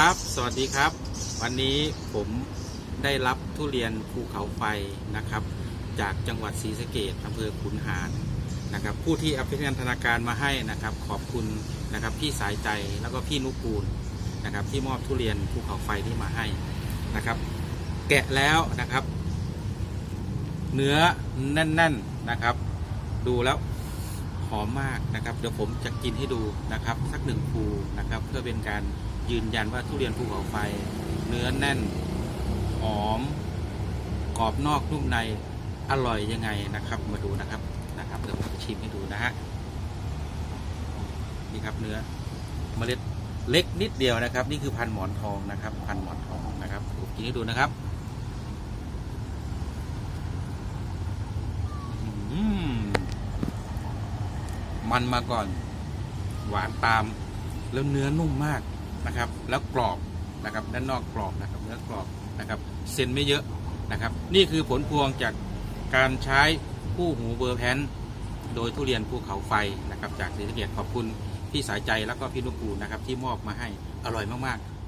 ครับ สวัสดีครับ วันนี้ผมได้รับทุเรียนภูเขาไฟนะครับ จากจังหวัดศรีสะเกดอำเภอขุนหารนะครับ ผู้ที่อภินันทนาการมาให้นะครับ ขอบคุณนะครับพี่สายใจแล้วก็พี่นุกูลนะครับ ที่มอบทุเรียนภูเขาไฟที่มาให้นะครับ แกะแล้วนะครับ เนื้อแน่นๆนะครับ ดูแล้วหอมมากนะครับ เดี๋ยวผมจะกินให้ดูนะครับ สักหนึ่งภูนะครับ เพื่อเป็นการ ยืนยันว่าทุเรียนภูเขาไฟ เนื้อแน่นหอมกรอบนอกนุ่มในอร่อยยังไงนะครับ มาดูนะครับนะครับเดี๋ยวผมชิมให้ดูนะฮะนี่ครับเนื้อเมล็ดเล็กนิดเดียวนะครับ นี่คือพันหมอนทองนะครับ พันหมอนทองนะครับผมกินให้ดูนะครับมันมาก่อน หวานตาม แล้วเนื้อนุ่มมาก นะครับ แล้วกรอบนะครับด้านนอกกรอบนะครับเนื้อกรอบนะครับเซนไม่เยอะนะครับ นี่คือผลพวงจากการใช้คู่หูเบอร์แพนโดยทุเรียนภูเขาไฟนะครับ จากศรีสะเกษขอบคุณพี่สายใจแล้วก็พี่นุกูนะครับที่มอบมาให้อร่อยมากๆ